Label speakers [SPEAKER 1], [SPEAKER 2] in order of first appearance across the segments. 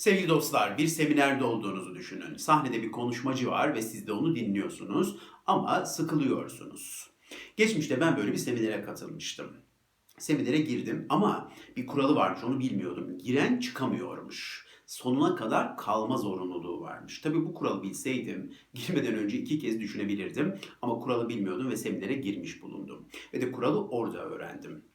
[SPEAKER 1] Sevgili dostlar, bir seminerde olduğunuzu düşünün. Sahnede bir konuşmacı var ve siz de onu dinliyorsunuz ama sıkılıyorsunuz. Geçmişte ben böyle bir seminere katılmıştım. Seminere girdim ama bir kuralı varmış onu bilmiyordum. Giren çıkamıyormuş. Sonuna kadar kalma zorunluluğu varmış. Tabii bu kuralı bilseydim girmeden önce iki kez düşünebilirdim ama kuralı bilmiyordum ve seminere girmiş bulundum. Ve de kuralı orada öğrendim.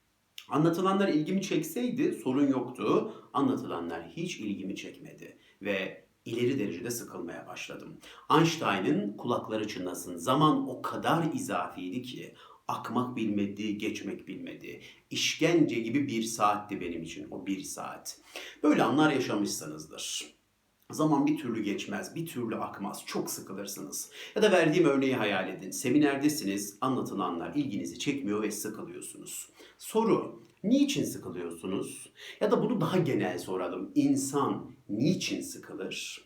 [SPEAKER 1] Anlatılanlar ilgimi çekseydi sorun yoktu. Anlatılanlar hiç ilgimi çekmedi ve ileri derecede sıkılmaya başladım. Einstein'ın kulakları çınlasın. Zaman o kadar izafiydi ki akmak bilmedi, geçmek bilmedi. İşkence gibi bir saatti benim için o bir saat. Böyle anlar yaşamışsınızdır. Zaman bir türlü geçmez, bir türlü akmaz, çok sıkılırsınız. Ya da verdiğim örneği hayal edin. Seminerdesiniz, anlatılanlar ilginizi çekmiyor ve sıkılıyorsunuz. Soru, niçin sıkılıyorsunuz? Ya da bunu daha genel soralım. İnsan niçin sıkılır?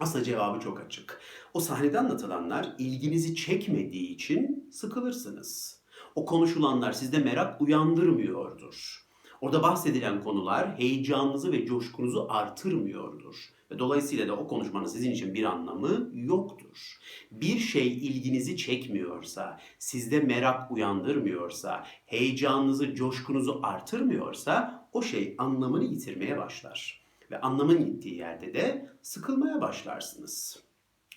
[SPEAKER 1] Aslında cevabı çok açık. O sahnede anlatılanlar ilginizi çekmediği için sıkılırsınız. O konuşulanlar sizde merak uyandırmıyordur. Orada bahsedilen konular heyecanınızı ve coşkunuzu artırmıyordur. Ve dolayısıyla da o konuşmanın sizin için bir anlamı yoktur. Bir şey ilginizi çekmiyorsa, sizde merak uyandırmıyorsa, heyecanınızı, coşkunuzu artırmıyorsa o şey anlamını yitirmeye başlar. Ve anlamın gittiği yerde de sıkılmaya başlarsınız.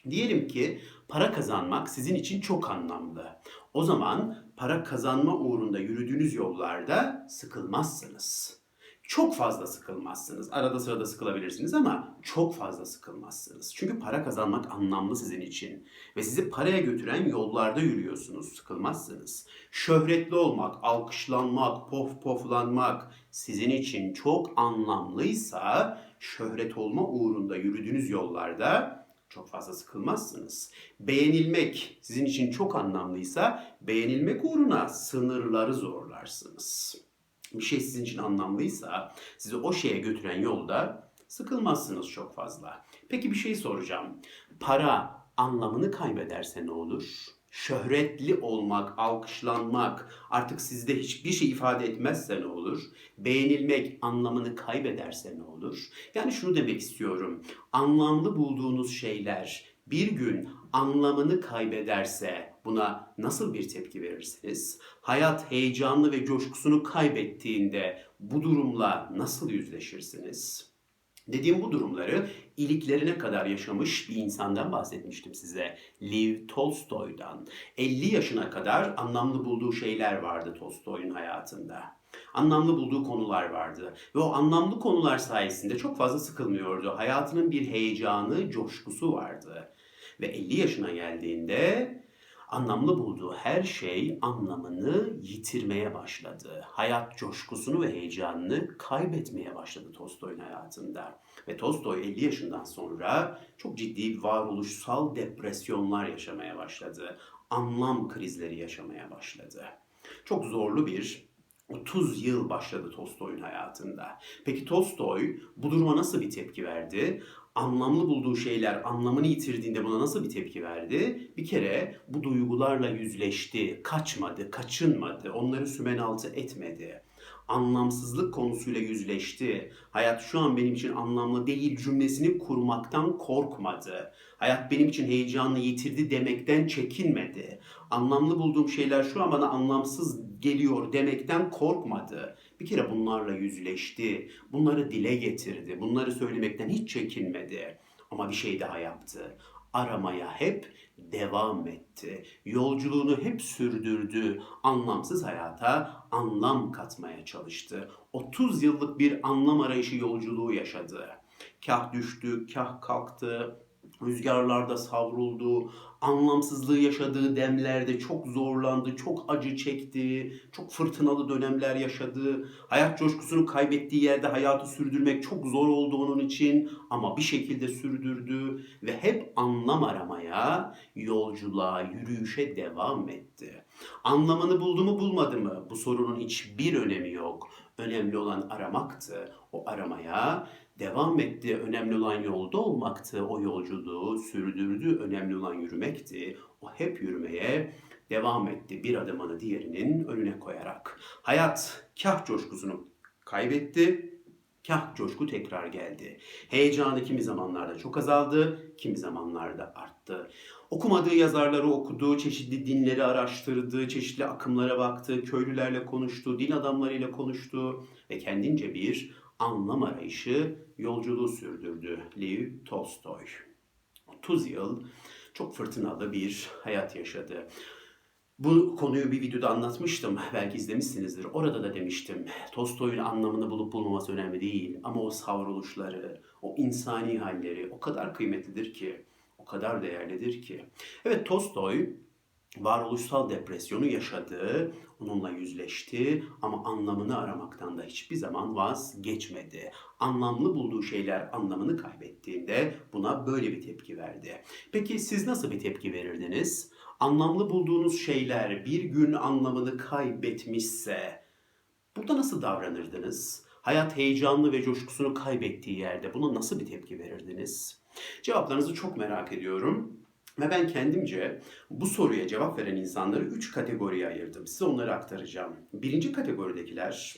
[SPEAKER 1] Diyelim ki para kazanmak sizin için çok anlamlı. O zaman para kazanma uğrunda yürüdüğünüz yollarda sıkılmazsınız. Çok fazla sıkılmazsınız. Arada sırada sıkılabilirsiniz ama çok fazla sıkılmazsınız. Çünkü para kazanmak anlamlı sizin için. Ve sizi paraya götüren yollarda yürüyorsunuz. Sıkılmazsınız. Şöhretli olmak, alkışlanmak, pof poflanmak sizin için çok anlamlıysa şöhret olma uğrunda yürüdüğünüz yollarda çok fazla sıkılmazsınız. Beğenilmek sizin için çok anlamlıysa beğenilmek uğruna sınırları zorlarsınız. Bir şey sizin için anlamlıysa sizi o şeye götüren yolda sıkılmazsınız çok fazla. Peki bir şey soracağım. Para anlamını kaybederse ne olur? Şöhretli olmak, alkışlanmak artık sizde hiçbir şey ifade etmezse ne olur? Beğenilmek anlamını kaybederse ne olur? Yani şunu demek istiyorum. Anlamlı bulduğunuz şeyler bir gün anlamını kaybederse buna nasıl bir tepki verirsiniz? Hayat heyecanlı ve coşkusunu kaybettiğinde bu durumla nasıl yüzleşirsiniz? Dediğim bu durumları iliklerine kadar yaşamış bir insandan bahsetmiştim size. Lev Tolstoy'dan. 50 yaşına kadar anlamlı bulduğu şeyler vardı Tolstoy'un hayatında. Anlamlı bulduğu konular vardı. Ve o anlamlı konular sayesinde çok fazla sıkılmıyordu. Hayatının bir heyecanı, coşkusu vardı. Ve 50 yaşına geldiğinde anlamlı bulduğu her şey anlamını yitirmeye başladı. Hayat coşkusunu ve heyecanını kaybetmeye başladı Tolstoy'un hayatında. Ve Tolstoy 50 yaşından sonra çok ciddi varoluşsal depresyonlar yaşamaya başladı. Anlam krizleri yaşamaya başladı. Çok zorlu bir 30 yıl başladı Tolstoy'un hayatında. Peki Tolstoy bu duruma nasıl bir tepki verdi? Anlamlı bulduğu şeyler anlamını yitirdiğinde buna nasıl bir tepki verdi? Bir kere bu duygularla yüzleşti, kaçmadı, kaçınmadı, onları sümen altı etmedi. Anlamsızlık konusuyla yüzleşti. Hayat şu an benim için anlamlı değil cümlesini kurmaktan korkmadı. Hayat benim için heyecanlı yitirdi demekten çekinmedi. Anlamlı bulduğum şeyler şu an bana anlamsız geliyor demekten korkmadı. Bir kere bunlarla yüzleşti. Bunları dile getirdi. Bunları söylemekten hiç çekinmedi. Ama bir şey daha yaptı. Aramaya hep devam etti. Yolculuğunu hep sürdürdü. Anlamsız hayata anlam katmaya çalıştı. 30 yıllık bir anlam arayışı yolculuğu yaşadı. Kah düştü, kah kalktı, rüzgarlarda savruldu, anlamsızlığı yaşadığı demlerde çok zorlandı, çok acı çekti, çok fırtınalı dönemler yaşadı. Hayat coşkusunu kaybettiği yerde hayatı sürdürmek çok zor oldu onun için ama bir şekilde sürdürdü ve hep anlam aramaya, yolculuğa, yürüyüşe devam etti. Anlamını buldu mu bulmadı mı? Bu sorunun hiçbir önemi yok. Önemli olan aramaktı. O aramaya devam etti. Önemli olan yolda olmaktı. O yolculuğu sürdürdü. Önemli olan yürümekti. O hep yürümeye devam etti. Bir adımını diğerinin önüne koyarak. Hayat kah coşkusunu kaybetti, Kah coşku tekrar geldi. Heyecanı kimi zamanlarda çok azaldı, kimi zamanlarda arttı. Okumadığı yazarları okudu, çeşitli dinleri araştırdı, çeşitli akımlara baktı, köylülerle konuştu, din adamlarıyla konuştu ve kendince bir anlam arayışı yolculuğu sürdürdü Lev Tolstoy. 30 yıl çok fırtınalı bir hayat yaşadı. Bu konuyu bir videoda anlatmıştım. Belki izlemişsinizdir. Orada da demiştim. Tolstoy'un anlamını bulup bulmaması önemli değil. Ama o savruluşları, o insani halleri o kadar kıymetlidir ki, o kadar değerlidir ki. Evet Tolstoy varoluşsal depresyonu yaşadı, onunla yüzleşti ama anlamını aramaktan da hiçbir zaman vazgeçmedi. Anlamlı bulduğu şeyler anlamını kaybettiğinde buna böyle bir tepki verdi. Peki siz nasıl bir tepki verirdiniz? Anlamlı bulduğunuz şeyler bir gün anlamını kaybetmişse burada nasıl davranırdınız? Hayat heyecanlı ve coşkusunu kaybettiği yerde buna nasıl bir tepki verirdiniz? Cevaplarınızı çok merak ediyorum. Ve ben kendimce bu soruya cevap veren insanları üç kategoriye ayırdım. Size onları aktaracağım. Birinci kategoridekiler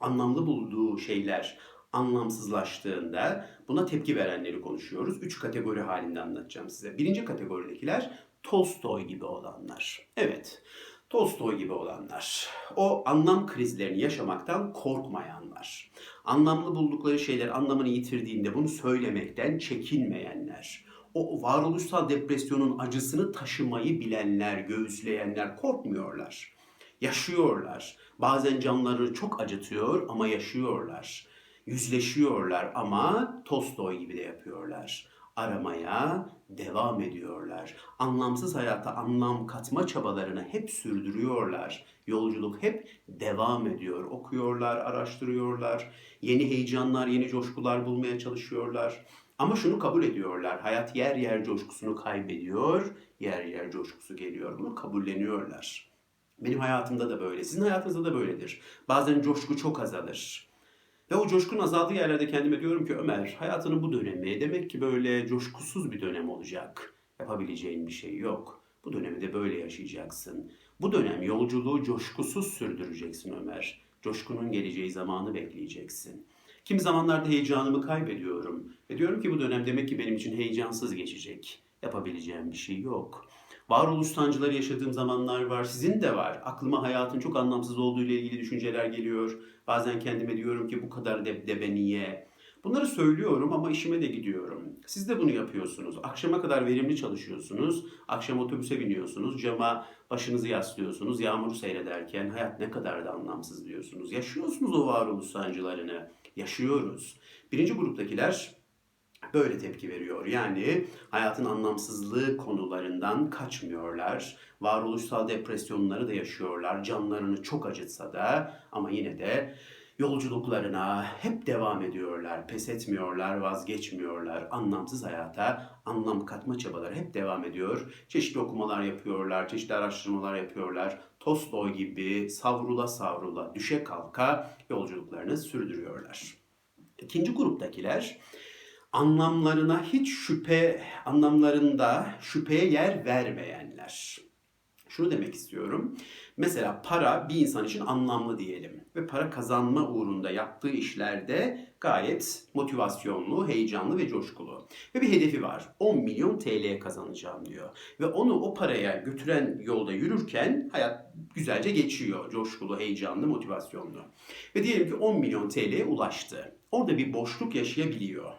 [SPEAKER 1] anlamlı bulduğu şeyler anlamsızlaştığında buna tepki verenleri konuşuyoruz. Üç kategori halinde anlatacağım size. Birinci kategoridekiler Tolstoy gibi olanlar. Evet, Tolstoy gibi olanlar. O anlam krizlerini yaşamaktan korkmayanlar. Anlamlı buldukları şeyler anlamını yitirdiğinde bunu söylemekten çekinmeyenler o varoluşsal depresyonun acısını taşımayı bilenler, göğüsleyenler korkmuyorlar. Yaşıyorlar. Bazen canları çok acıtıyor ama yaşıyorlar. Yüzleşiyorlar ama Tolstoy gibi de yapıyorlar. Aramaya devam ediyorlar. Anlamsız hayata anlam katma çabalarını hep sürdürüyorlar. Yolculuk hep devam ediyor. Okuyorlar, araştırıyorlar. Yeni heyecanlar, yeni coşkular bulmaya çalışıyorlar. Ama şunu kabul ediyorlar. Hayat yer yer coşkusunu kaybediyor, yer yer coşkusu geliyor. Bunu kabulleniyorlar. Benim hayatımda da böyle. Sizin hayatınızda da böyledir. Bazen coşku çok azalır. Ve o coşkun azaldığı yerlerde kendime diyorum ki Ömer hayatının bu dönemi demek ki böyle coşkusuz bir dönem olacak. Yapabileceğin bir şey yok. Bu dönemi de böyle yaşayacaksın. Bu dönem yolculuğu coşkusuz sürdüreceksin Ömer. Coşkunun geleceği zamanı bekleyeceksin. Kimi zamanlarda heyecanımı kaybediyorum. Ve diyorum ki bu dönem demek ki benim için heyecansız geçecek. Yapabileceğim bir şey yok. Varoluş sancıları yaşadığım zamanlar var. Sizin de var. Aklıma hayatın çok anlamsız olduğu ile ilgili düşünceler geliyor. Bazen kendime diyorum ki bu kadar debdebe niye? Bunları söylüyorum ama işime de gidiyorum. Siz de bunu yapıyorsunuz. Akşama kadar verimli çalışıyorsunuz. Akşam otobüse biniyorsunuz. Cama başınızı yaslıyorsunuz. Yağmuru seyrederken hayat ne kadar da anlamsız diyorsunuz. Yaşıyorsunuz o varoluş sancılarını yaşıyoruz. Birinci gruptakiler böyle tepki veriyor. Yani hayatın anlamsızlığı konularından kaçmıyorlar. Varoluşsal depresyonları da yaşıyorlar. Canlarını çok acıtsa da ama yine de yolculuklarına hep devam ediyorlar. Pes etmiyorlar, vazgeçmiyorlar. Anlamsız hayata anlam katma çabaları hep devam ediyor. Çeşitli okumalar yapıyorlar, çeşitli araştırmalar yapıyorlar. Tolstoy gibi savrula savrula, düşe kalka yolculuklarını sürdürüyorlar. İkinci gruptakiler anlamlarına hiç şüphe, anlamlarında şüpheye yer vermeyenler. Şunu demek istiyorum. Mesela para bir insan için anlamlı diyelim ve para kazanma uğrunda yaptığı işlerde gayet motivasyonlu, heyecanlı ve coşkulu. Ve bir hedefi var. 10 milyon TL kazanacağım diyor. Ve onu o paraya götüren yolda yürürken hayat güzelce geçiyor. Coşkulu, heyecanlı, motivasyonlu. Ve diyelim ki 10 milyon TL'ye ulaştı. Orada bir boşluk yaşayabiliyor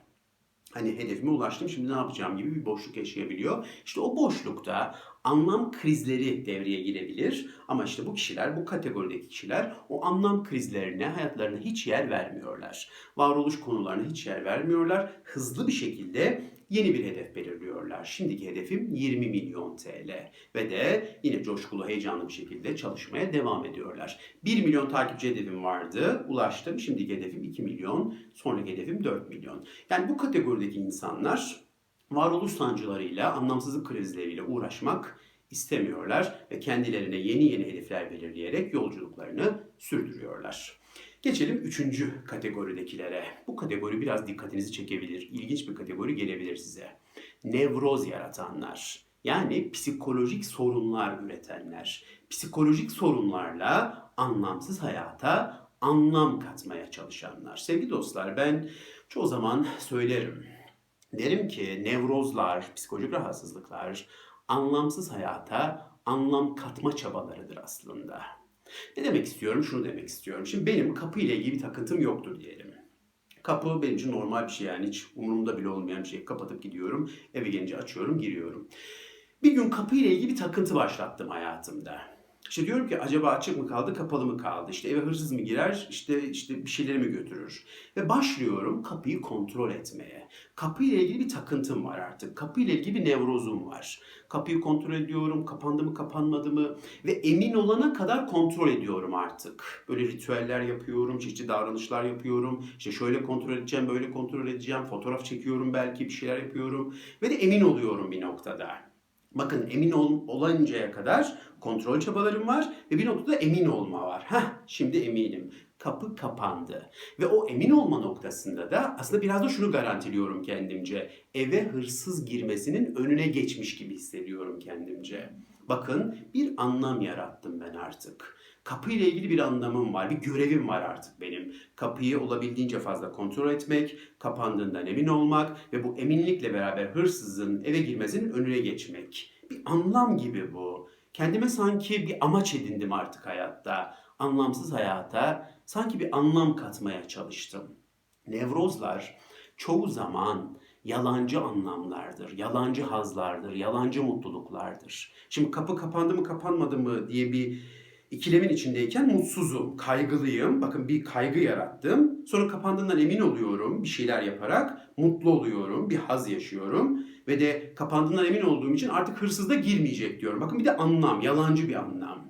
[SPEAKER 1] hani hedefime ulaştım şimdi ne yapacağım gibi bir boşluk yaşayabiliyor. İşte o boşlukta anlam krizleri devreye girebilir. Ama işte bu kişiler, bu kategorideki kişiler o anlam krizlerine, hayatlarına hiç yer vermiyorlar. Varoluş konularına hiç yer vermiyorlar. Hızlı bir şekilde yeni bir hedef belirliyorlar. Şimdiki hedefim 20 milyon TL ve de yine coşkulu, heyecanlı bir şekilde çalışmaya devam ediyorlar. 1 milyon takipçi hedefim vardı, ulaştım. Şimdiki hedefim 2 milyon, sonraki hedefim 4 milyon. Yani bu kategorideki insanlar varoluş sancılarıyla, anlamsızlık krizleriyle uğraşmak istemiyorlar ve kendilerine yeni yeni hedefler belirleyerek yolculuklarını sürdürüyorlar. Geçelim üçüncü kategoridekilere. Bu kategori biraz dikkatinizi çekebilir. İlginç bir kategori gelebilir size. Nevroz yaratanlar. Yani psikolojik sorunlar üretenler. Psikolojik sorunlarla anlamsız hayata anlam katmaya çalışanlar. Sevgili dostlar ben çoğu zaman söylerim. Derim ki nevrozlar, psikolojik rahatsızlıklar anlamsız hayata anlam katma çabalarıdır aslında. Ne demek istiyorum? Şunu demek istiyorum. Şimdi benim kapı ile ilgili bir takıntım yoktur diyelim. Kapı benim için normal bir şey yani hiç umurumda bile olmayan bir şey. Kapatıp gidiyorum, eve gelince açıyorum, giriyorum. Bir gün kapı ile ilgili bir takıntı başlattım hayatımda. İşte diyorum ki acaba açık mı kaldı, kapalı mı kaldı? İşte eve hırsız mı girer, işte işte bir şeyleri mi götürür? Ve başlıyorum kapıyı kontrol etmeye. Kapı ile ilgili bir takıntım var artık. Kapı ile ilgili bir nevrozum var. Kapıyı kontrol ediyorum, kapandı mı, kapanmadı mı ve emin olana kadar kontrol ediyorum artık. Böyle ritüeller yapıyorum, çeşitli davranışlar yapıyorum. İşte şöyle kontrol edeceğim, böyle kontrol edeceğim, fotoğraf çekiyorum belki, bir şeyler yapıyorum ve de emin oluyorum bir noktada. Bakın emin ol, oluncaya kadar kontrol çabalarım var ve bir noktada emin olma var. Heh şimdi eminim. Kapı kapandı. Ve o emin olma noktasında da aslında biraz da şunu garantiliyorum kendimce. Eve hırsız girmesinin önüne geçmiş gibi hissediyorum kendimce. Bakın bir anlam yarattım ben artık. Kapı ile ilgili bir anlamım var, bir görevim var artık benim. Kapıyı olabildiğince fazla kontrol etmek, kapandığından emin olmak ve bu eminlikle beraber hırsızın eve girmesinin önüne geçmek. Bir anlam gibi bu. Kendime sanki bir amaç edindim artık hayatta. Anlamsız hayata sanki bir anlam katmaya çalıştım. Nevrozlar çoğu zaman yalancı anlamlardır, yalancı hazlardır, yalancı mutluluklardır. Şimdi kapı kapandı mı kapanmadı mı diye bir ikilemin içindeyken mutsuzum, kaygılıyım. Bakın bir kaygı yarattım. Sonra kapandığından emin oluyorum bir şeyler yaparak. Mutlu oluyorum, bir haz yaşıyorum. Ve de kapandığından emin olduğum için artık hırsız da girmeyecek diyorum. Bakın bir de anlam, yalancı bir anlam.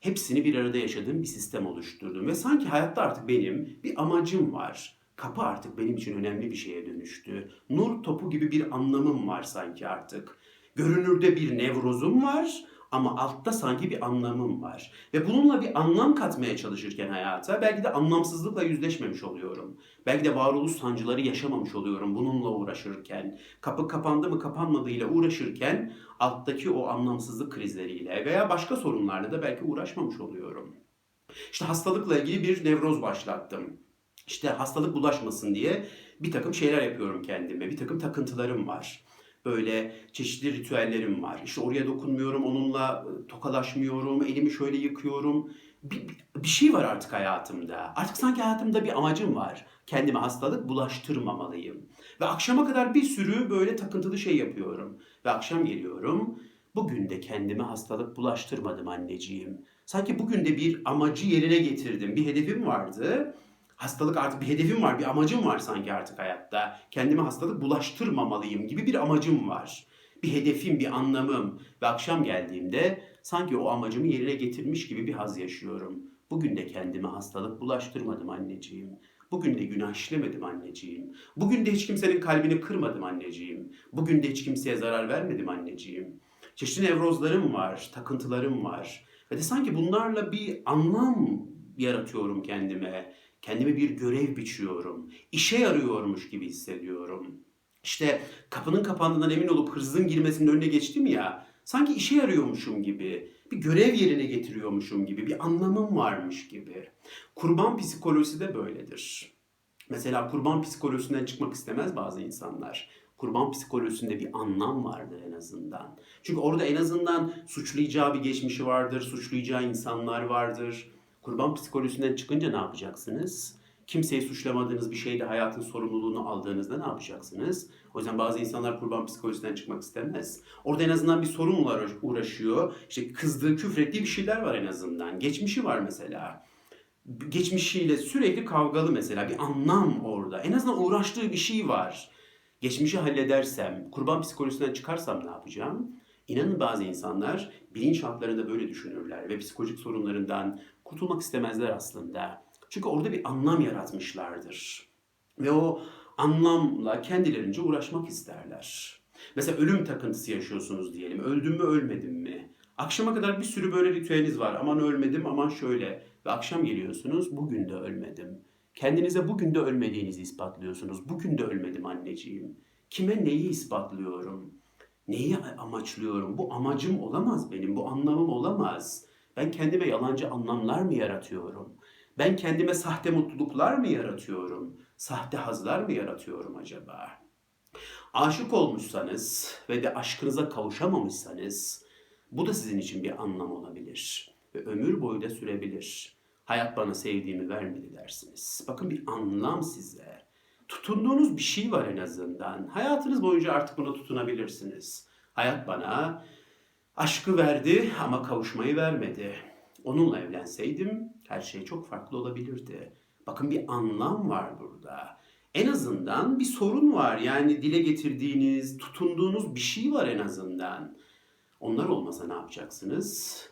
[SPEAKER 1] Hepsini bir arada yaşadığım bir sistem oluşturdum. Ve sanki hayatta artık benim bir amacım var. Kapı artık benim için önemli bir şeye dönüştü. Nur topu gibi bir anlamım var sanki artık. Görünürde bir nevrozum var ama altta sanki bir anlamım var. Ve bununla bir anlam katmaya çalışırken hayata belki de anlamsızlıkla yüzleşmemiş oluyorum. Belki de varoluş sancıları yaşamamış oluyorum bununla uğraşırken. Kapı kapandı mı kapanmadığıyla uğraşırken alttaki o anlamsızlık krizleriyle veya başka sorunlarla da belki uğraşmamış oluyorum. İşte hastalıkla ilgili bir nevroz başlattım. İşte hastalık bulaşmasın diye bir takım şeyler yapıyorum kendime. Bir takım takıntılarım var böyle çeşitli ritüellerim var. İşte oraya dokunmuyorum, onunla e, tokalaşmıyorum, elimi şöyle yıkıyorum. Bir, bir şey var artık hayatımda. Artık sanki hayatımda bir amacım var. Kendime hastalık bulaştırmamalıyım. Ve akşama kadar bir sürü böyle takıntılı şey yapıyorum. Ve akşam geliyorum. Bugün de kendime hastalık bulaştırmadım anneciğim. Sanki bugün de bir amacı yerine getirdim. Bir hedefim vardı hastalık artık bir hedefim var, bir amacım var sanki artık hayatta. Kendime hastalık bulaştırmamalıyım gibi bir amacım var. Bir hedefim, bir anlamım ve akşam geldiğimde sanki o amacımı yerine getirmiş gibi bir haz yaşıyorum. Bugün de kendime hastalık bulaştırmadım anneciğim. Bugün de günah işlemedim anneciğim. Bugün de hiç kimsenin kalbini kırmadım anneciğim. Bugün de hiç kimseye zarar vermedim anneciğim. Çeşitli nevrozlarım var, takıntılarım var. Ve de sanki bunlarla bir anlam yaratıyorum kendime. Kendime bir görev biçiyorum. İşe yarıyormuş gibi hissediyorum. İşte kapının kapandığından emin olup hırsızın girmesinin önüne geçtim ya. Sanki işe yarıyormuşum gibi. Bir görev yerine getiriyormuşum gibi. Bir anlamım varmış gibi. Kurban psikolojisi de böyledir. Mesela kurban psikolojisinden çıkmak istemez bazı insanlar. Kurban psikolojisinde bir anlam vardır en azından. Çünkü orada en azından suçlayacağı bir geçmişi vardır, suçlayacağı insanlar vardır Kurban psikolojisinden çıkınca ne yapacaksınız? Kimseyi suçlamadığınız bir şeyde hayatın sorumluluğunu aldığınızda ne yapacaksınız? O yüzden bazı insanlar kurban psikolojisinden çıkmak istemez. Orada en azından bir sorunla uğraşıyor. İşte kızdığı, küfrettiği bir şeyler var en azından. Geçmişi var mesela. Geçmişiyle sürekli kavgalı mesela. Bir anlam orada. En azından uğraştığı bir şey var. Geçmişi halledersem, kurban psikolojisinden çıkarsam ne yapacağım? İnanın bazı insanlar bilinçaltlarında böyle düşünürler ve psikolojik sorunlarından kurtulmak istemezler aslında. Çünkü orada bir anlam yaratmışlardır. Ve o anlamla kendilerince uğraşmak isterler. Mesela ölüm takıntısı yaşıyorsunuz diyelim. Öldüm mü ölmedim mi? Akşama kadar bir sürü böyle ritüeliniz var. Aman ölmedim, aman şöyle. Ve akşam geliyorsunuz, bugün de ölmedim. Kendinize bugün de ölmediğinizi ispatlıyorsunuz. Bugün de ölmedim anneciğim. Kime neyi ispatlıyorum? Neyi amaçlıyorum? Bu amacım olamaz benim, bu anlamım olamaz. Ben kendime yalancı anlamlar mı yaratıyorum? Ben kendime sahte mutluluklar mı yaratıyorum? Sahte hazlar mı yaratıyorum acaba? Aşık olmuşsanız ve de aşkınıza kavuşamamışsanız bu da sizin için bir anlam olabilir ve ömür boyu da sürebilir. Hayat bana sevdiğimi vermedi dersiniz. Bakın bir anlam size. Tutunduğunuz bir şey var en azından. Hayatınız boyunca artık buna tutunabilirsiniz. Hayat bana aşkı verdi ama kavuşmayı vermedi. Onunla evlenseydim her şey çok farklı olabilirdi. Bakın bir anlam var burada. En azından bir sorun var. Yani dile getirdiğiniz, tutunduğunuz bir şey var en azından. Onlar olmasa ne yapacaksınız?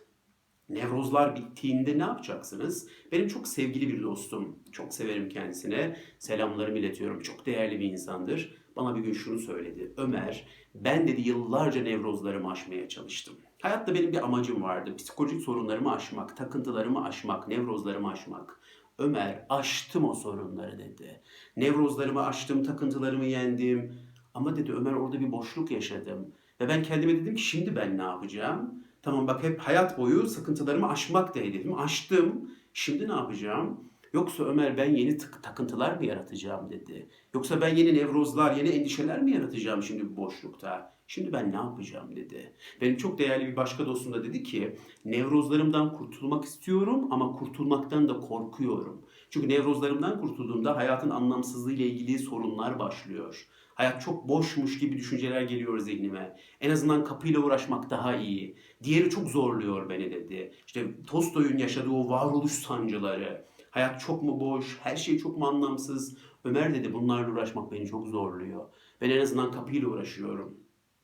[SPEAKER 1] Nevrozlar bittiğinde ne yapacaksınız? Benim çok sevgili bir dostum. Çok severim kendisine. Selamlarımı iletiyorum. Çok değerli bir insandır. Bana bir gün şunu söyledi. Ömer, ben dedi yıllarca nevrozlarımı aşmaya çalıştım. Hayatta benim bir amacım vardı. Psikolojik sorunlarımı aşmak, takıntılarımı aşmak, nevrozlarımı aşmak. Ömer, aştım o sorunları dedi. Nevrozlarımı aştım, takıntılarımı yendim. Ama dedi Ömer orada bir boşluk yaşadım. Ve ben kendime dedim ki şimdi ben ne yapacağım? Tamam bak hep hayat boyu sıkıntılarımı aşmak da hedefim. Aştım. Şimdi ne yapacağım? Yoksa Ömer ben yeni takıntılar mı yaratacağım dedi. Yoksa ben yeni nevrozlar, yeni endişeler mi yaratacağım şimdi bu boşlukta? Şimdi ben ne yapacağım dedi. Benim çok değerli bir başka dostum da dedi ki nevrozlarımdan kurtulmak istiyorum ama kurtulmaktan da korkuyorum. Çünkü nevrozlarımdan kurtulduğumda hayatın anlamsızlığı ile ilgili sorunlar başlıyor. Hayat çok boşmuş gibi düşünceler geliyor zihnime. En azından kapıyla uğraşmak daha iyi. Diğeri çok zorluyor beni dedi. İşte Tolstoy'un yaşadığı o varoluş sancıları. Hayat çok mu boş, her şey çok mu anlamsız? Ömer dedi bunlarla uğraşmak beni çok zorluyor. Ben en azından kapıyla uğraşıyorum.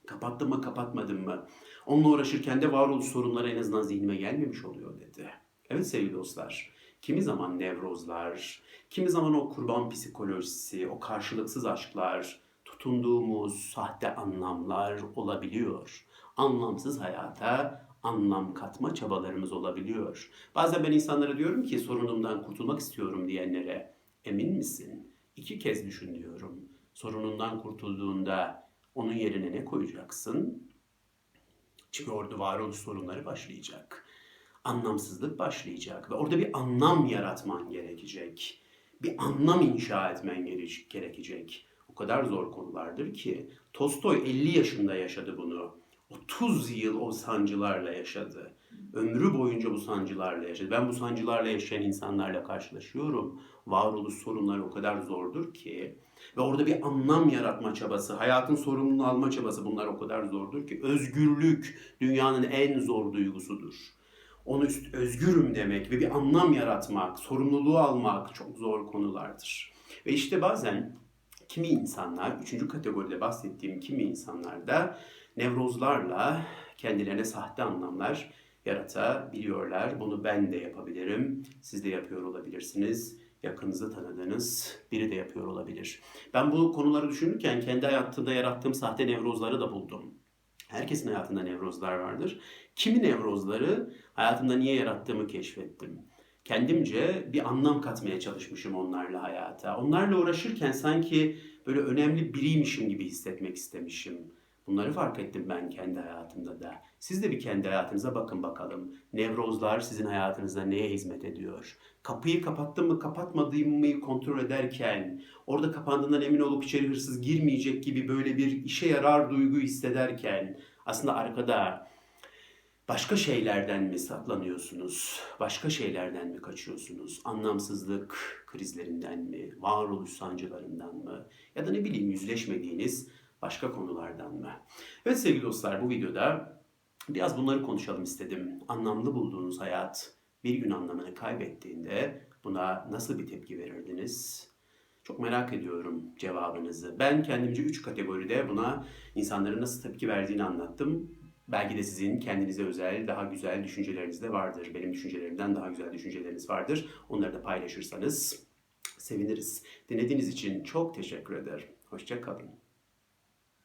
[SPEAKER 1] Kapattım mı kapatmadım mı? Onunla uğraşırken de varoluş sorunları en azından zihnime gelmemiş oluyor dedi. Evet sevgili dostlar. Kimi zaman nevrozlar, kimi zaman o kurban psikolojisi, o karşılıksız aşklar, tutunduğumuz sahte anlamlar olabiliyor. Anlamsız hayata anlam katma çabalarımız olabiliyor. Bazen ben insanlara diyorum ki sorunumdan kurtulmak istiyorum diyenlere emin misin? İki kez düşün diyorum. Sorunundan kurtulduğunda onun yerine ne koyacaksın? Çünkü orada varoluş sorunları başlayacak. Anlamsızlık başlayacak ve orada bir anlam yaratman gerekecek. Bir anlam inşa etmen gere- gerekecek. O kadar zor konulardır ki Tolstoy 50 yaşında yaşadı bunu. 30 yıl o sancılarla yaşadı. Ömrü boyunca bu sancılarla yaşadı. Ben bu sancılarla yaşayan insanlarla karşılaşıyorum. Varoluş sorunları o kadar zordur ki ve orada bir anlam yaratma çabası, hayatın sorumluluğunu alma çabası bunlar o kadar zordur ki özgürlük dünyanın en zor duygusudur. Onu üst, özgürüm demek ve bir anlam yaratmak, sorumluluğu almak çok zor konulardır. Ve işte bazen kimi insanlar, üçüncü kategoride bahsettiğim kimi insanlar da nevrozlarla kendilerine sahte anlamlar yaratabiliyorlar. Bunu ben de yapabilirim, siz de yapıyor olabilirsiniz. Yakınızda tanıdığınız biri de yapıyor olabilir. Ben bu konuları düşünürken kendi hayatımda yarattığım sahte nevrozları da buldum. Herkesin hayatında nevrozlar vardır. Kimi nevrozları hayatımda niye yarattığımı keşfettim. Kendimce bir anlam katmaya çalışmışım onlarla hayata. Onlarla uğraşırken sanki böyle önemli biriymişim gibi hissetmek istemişim. Bunları fark ettim ben kendi hayatımda da. Siz de bir kendi hayatınıza bakın bakalım. Nevrozlar sizin hayatınızda neye hizmet ediyor? Kapıyı kapattım mı kapatmadığım mı kontrol ederken, orada kapandığından emin olup içeri hırsız girmeyecek gibi böyle bir işe yarar duygu hissederken, aslında arkada başka şeylerden mi saklanıyorsunuz? Başka şeylerden mi kaçıyorsunuz? Anlamsızlık krizlerinden mi? Varoluş sancılarından mı? Ya da ne bileyim yüzleşmediğiniz başka konulardan mı? Evet sevgili dostlar bu videoda biraz bunları konuşalım istedim. Anlamlı bulduğunuz hayat bir gün anlamını kaybettiğinde buna nasıl bir tepki verirdiniz? Çok merak ediyorum cevabınızı. Ben kendimce 3 kategoride buna insanların nasıl tepki verdiğini anlattım. Belki de sizin kendinize özel daha güzel düşünceleriniz de vardır. Benim düşüncelerimden daha güzel düşünceleriniz vardır. Onları da paylaşırsanız seviniriz. Dinlediğiniz için çok teşekkür ederim. Hoşça kalın.